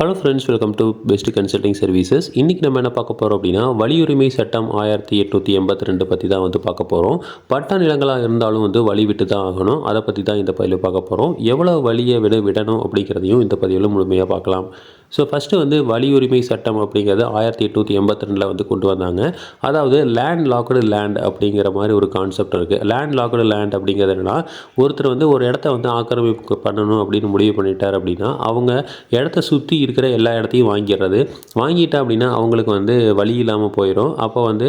Hello friends welcome to Best Consulting Services இன்றைக்கி நம்ம என்ன பார்க்க போகிறோம் அப்படின்னா வலியுரிமை சட்டம் ஆயிரத்தி எட்நூற்றி எண்பத்தி ரெண்டு பற்றி தான் வந்து பார்க்க போகிறோம் பட்டா நிலங்களாக இருந்தாலும் வந்து வழி விட்டு தான் ஆகணும். அதை பற்றி தான் இந்த பதிவில் பார்க்க போகிறோம் எவ்வளோ வழியை விட விடணும் அப்படிங்கிறதையும் இந்த பதிவில் முழுமையாக பார்க்கலாம். ஸோ ஃபஸ்ட்டு வந்து வலியுரிமை சட்டம் அப்படிங்கிறது ஆயிரத்தி எட்நூற்றி எண்பத்தி ரெண்டில் வந்து கொண்டு வந்தாங்க. அதாவது லேண்ட் லாக்குடு லேண்ட் அப்படிங்கிற மாதிரி ஒரு கான்செப்ட் இருக்குது லேண்ட் லாக்குடு லேண்ட் அப்படிங்கிறது என்னன்னா ஒருத்தர் வந்து ஒரு இடத்த வந்து ஆக்கிரமிப்பு பண்ணணும் அப்படின்னு முடிவு பண்ணிட்டார் அப்படின்னா அவங்க இடத்த சுற்றி இருக்கிற எல்லா இடத்தையும் வாங்கிடுறது. வாங்கிட்டா அப்படின்னா அவங்களுக்கு வந்து வழி இல்லாமல் போயிடும் அப்போ வந்து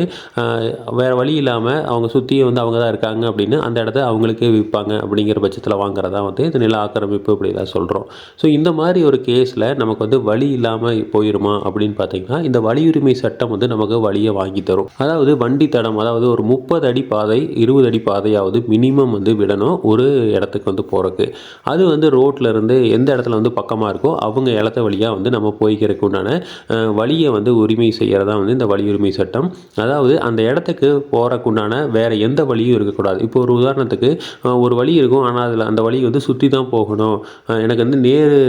வேறு வழி இல்லாமல் அவங்க சுற்றியே வந்து அவங்க தான் இருக்காங்க அப்படின்னு அந்த இடத்த அவங்களுக்கே விற்பாங்க அப்படிங்கிற பட்சத்தில் வாங்குறதா வந்து இது நில ஆக்கிரமிப்பு அப்படிலாம் சொல்கிறோம் ஸோ இந்த மாதிரி ஒரு கேஸில் நமக்கு வந்து வழி இல்லாமல் போயிருமா அப்படின்னு பார்த்தீங்கன்னா இந்த வழியுரிமை சட்டம் வந்து நமக்கு வழியை வாங்கி தரும். அதாவது வண்டி தடம் அதாவது ஒரு முப்பது அடி பாதை இருபது அடி பாதையாவது மினிமம் வந்து விடணும் ஒரு இடத்துக்கு வந்து போகிறதுக்கு அது வந்து ரோட்டில் இருந்து எந்த இடத்துல வந்து பக்கமாக இருக்கோ அவங்க இடத்த வழியாக வந்து நம்ம போய்க்கிறதுக்கு உண்டான வழியை வந்து உரிமை செய்கிறதா வந்து இந்த வழியுரிமை சட்டம். அதாவது அந்த இடத்துக்கு போகிறக்குண்டான வேறு எந்த வழியும் இருக்கக்கூடாது. இப்போ ஒரு உதாரணத்துக்கு ஒரு வழி இருக்கும் ஆனால் அதில் அந்த வழி வந்து சுற்றி தான் போகணும். எனக்கு வந்து நேரு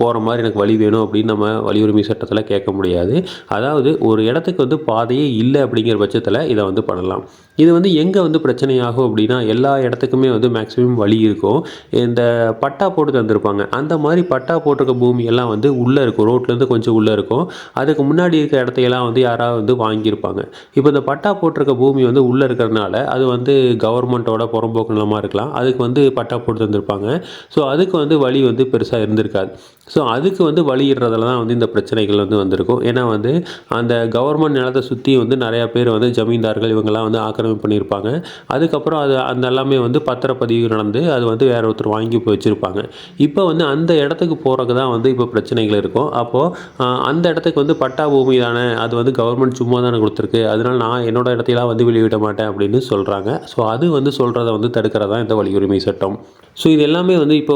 போகிற மாதிரி எனக்கு வழி வேணும் அப்படின்னு நம்ம வலியுரிமை சட்டத்தில் கேட்க முடியாது. அதாவது ஒரு இடத்துக்கு வந்து பாதையே இல்லை அப்படிங்கிற பட்சத்தில் இதை வந்து பண்ணலாம். இது வந்து எங்கே வந்து பிரச்சனையாகும் அப்படின்னா எல்லா இடத்துக்குமே வந்து மேக்ஸிமம் வழி இருக்கும். இந்த பட்டா போட்டு தந்திருப்பாங்க. அந்த மாதிரி பட்டா போட்டிருக்க பூமியெல்லாம் வந்து உள்ளே இருக்கும். ரோட்லேருந்து கொஞ்சம் உள்ளே இருக்கும். அதுக்கு முன்னாடி இருக்கிற இடத்தையெல்லாம் வந்து யாராவது வந்து வாங்கியிருப்பாங்க. இப்போ இந்த பட்டா போட்டிருக்க பூமி வந்து உள்ளே இருக்கிறதுனால அது வந்து கவர்மெண்ட்டோட புறம்போக்கு நிலமாக இருக்கலாம். அதுக்கு வந்து பட்டா போட்டு தந்திருப்பாங்க. ஸோ அதுக்கு வந்து வழி வந்து பெருசாக இருந்திருக்காது. ஸோ அதுக்கு வந்து வழியிடுறதுல தான் வந்து இந்த பிரச்சனைகள் வந்து வந்திருக்கும். ஏன்னா வந்து அந்த கவர்மெண்ட் நிலத்தை சுற்றி வந்து நிறையா பேர் வந்து ஜமீன்தார்கள் இவங்கெல்லாம் வந்து ஆக்கிரமிப்பு பண்ணியிருப்பாங்க. அதுக்கப்புறம் அது அந்த எல்லாமே வந்து பத்திரப்பதிவு நடந்து அது வந்து வேற ஒருத்தர் வாங்கி போய் வச்சுருப்பாங்க. இப்போ வந்து அந்த இடத்துக்கு போகிறதுக்கு தான் வந்து இப்போ பிரச்சனைகள் இருக்கும். அப்போது அந்த இடத்துக்கு வந்து பட்டா பூமி தானே அது வந்து கவர்மெண்ட் சும்மா தானே கொடுத்துருக்கு. அதனால் நான் என்னோட இடத்தையெல்லாம் வந்து வெளியிட மாட்டேன் அப்படின்னு சொல்கிறாங்க ஸோ அது வந்து சொல்கிறத வந்து தடுக்கிறதா இந்த வலியுரிமை சட்டம். ஸோ இது எல்லாமே வந்து இப்போ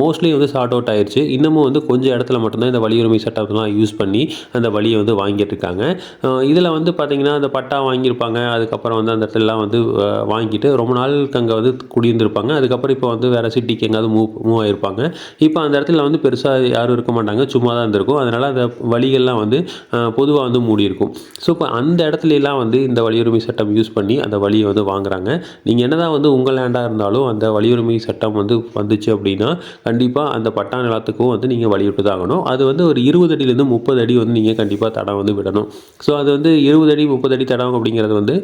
மோஸ்ட்லி வந்து சார்ட் அவுட் ஆயிடுச்சு இன்னமும் வந்து கொஞ்சம் இடத்துல மட்டும்தான் இந்த வலியுரிமை சட்டத்தெல்லாம் யூஸ் பண்ணி அந்த வழியை வந்து வாங்கிட்டு இருக்காங்க. இதில் வந்து பார்த்திங்கன்னா அந்த பட்டா வாங்கியிருப்பாங்க. அதுக்கப்புறம் வந்து அந்த இடத்துலலாம் வந்து வாங்கிட்டு ரொம்ப நாளுக்கு அங்கே வந்து குடியிருந்திருப்பாங்க. அதுக்கப்புறம் இப்போ வந்து வேறு சிட்டிக்கு எங்கேயாவது மூவ் மூவ் ஆகிருப்பாங்க இப்போ அந்த இடத்துல வந்து பெருசாக யாரும் இருக்க மாட்டாங்க. சும்மா தான் இருந்திருக்கும். அதனால் அந்த வழிகள்லாம் வந்து பொதுவாக வந்து மூடியிருக்கும். ஸோ இப்போ அந்த இடத்துலலாம் வந்து இந்த வலியுரிமை சட்டம் யூஸ் பண்ணி அந்த வழியை வந்து வாங்குறாங்க. நீங்கள் என்ன தான் வந்து உங்கள் லேண்டாக இருந்தாலும் அந்த வலியுரிமை சட்டம் வந்து வந்துச்சு அப்படின்னா கண்டிப்பாக அந்த பட்டா நிலத்துக்கும் வந்து நீங்கள் வழி தாங்கணும் ஆகணும் அது வந்து ஒரு இருபது அடியிலேருந்து முப்பது அடி வந்து நீங்கள் கண்டிப்பாக தடம் வந்து விடணும். ஸோ அது வந்து இருபது அடி முப்பது அடி தடம் அப்படிங்கிறது வந்து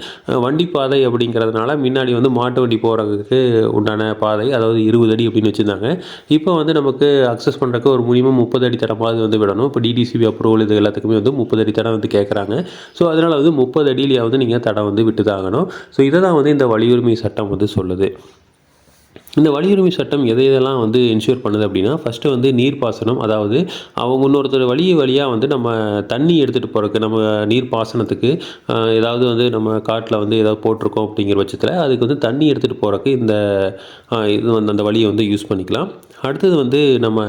வண்டி பாதை அப்படிங்கிறதுனால முன்னாடி வந்து மாட்டு வண்டி போகிறதுக்கு உண்டான பாதை அதாவது இருபது அடி அப்படின்னு வச்சுருந்தாங்க. இப்போ வந்து நமக்கு அக்சஸ் பண்ணுறதுக்கு ஒரு மினிமம் முப்பது அடி தடமாவது வந்து விடணும். இப்போ டிடிசிபி அப்ரூவல் இது எல்லாத்துக்குமே வந்து முப்பது அடி தடம் வந்து கேட்குறாங்க ஸோ அதனால் வந்து முப்பது அடியிலேயே வந்து நீங்கள் தடம் வந்து விட்டு ஸோ இதை தான் வந்து இந்த வலியுரிமை சட்டம் வந்து சொல்லுது. இந்த வழியுரிமை சட்டம் எதை எதெல்லாம் வந்து இன்ஷூர் பண்ணுது அப்படின்னா ஃபஸ்ட்டு வந்து நீர்ப்பாசனம் அதாவது அவங்க இன்னொருத்தர் வழி வழியாக வந்து நம்ம தண்ணி எடுத்துகிட்டு போகிறதுக்கு நம்ம நீர்ப்பாசனத்துக்கு ஏதாவது வந்து நம்ம காட்டில் வந்து ஏதாவது போட்டிருக்கோம் அப்படிங்கிற பட்சத்தில் அதுக்கு வந்து தண்ணி எடுத்துகிட்டு போகிறதுக்கு இந்த இது வந்து அந்த வழியை வந்து யூஸ் பண்ணிக்கலாம். அடுத்தது வந்து நம்ம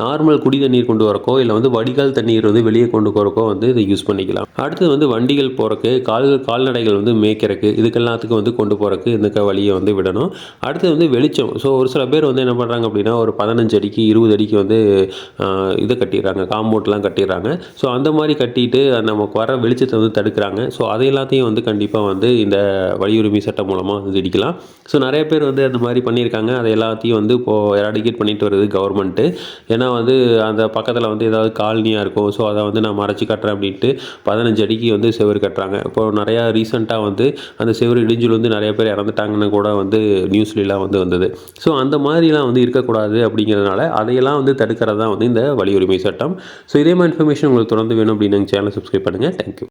நார்மல் குடி தண்ணீர் கொண்டு வரக்கோ இல்லை வந்து வடிகால் தண்ணீர் வந்து வெளியே கொண்டு போகிறக்கோ வந்து இதை யூஸ் பண்ணிக்கலாம். அடுத்தது வந்து வண்டிகள் போகிறக்கு கால் கால்நடைகள் வந்து மேய்க்கிறக்கு இதுக்கெல்லாத்துக்கும் வந்து கொண்டு போகிறக்கு இந்த வழியை வந்து விடணும். அடுத்தது வந்து வெளிச்சம் ஸோ ஒரு சில பேர் வந்து என்ன பண்ணுறாங்க அப்படின்னா ஒரு பதினஞ்சு அடிக்கு இருபது அடிக்கு வந்து இதை கட்டிடுறாங்க காம்பவுண்ட்லாம் கட்டிடுறாங்க. ஸோ அந்த மாதிரி கட்டிட்டு நமக்கு வர வெளிச்சத்தை வந்து தடுக்கிறாங்க. ஸோ அதை எல்லாத்தையும் வந்து கண்டிப்பாக வந்து இந்த வழியுரிமை சட்டம் மூலமாக வந்து இடிக்கலாம். ஸோ நிறைய பேர் வந்து அந்த மாதிரி பண்ணியிருக்காங்க. அதை எல்லாத்தையும் வந்து இப்போது எராடிகேட் பண்ணிட்டு வருது கவர்மெண்ட்டு ஏன்னா வந்து அந்த பக்கத்தில் வந்து ஏதாவது காலனியாக இருக்கும். ஸோ அதை வந்து நான் மறைச்சி கட்டுறேன் அப்படின்ட்டு பதினஞ்சு அடிக்கு வந்து செவுரு கட்டுறாங்க. இப்போ நிறையா ரீசெண்டாக வந்து அந்த செவுரு இடிஞ்சில் வந்து நிறைய பேர் இறந்துட்டாங்கன்னு கூட வந்து நியூஸ்லாம் வந்து வந்தது. ஸோ அந்த மாதிரிலாம் வந்து இருக்கக்கூடாது அப்படிங்கிறதுனால அதையெல்லாம் வந்து தடுக்கிறது தான் வந்து இந்த வலியுரிமை சட்டம். ஸோ இதே மாதிரி இன்ஃபர்மேஷன் உங்களுக்கு தொடர்ந்து வேணும் அப்படின்னு சேனலை சப்ஸ்கிரைப் பண்ணுங்கள் தேங்க்யூ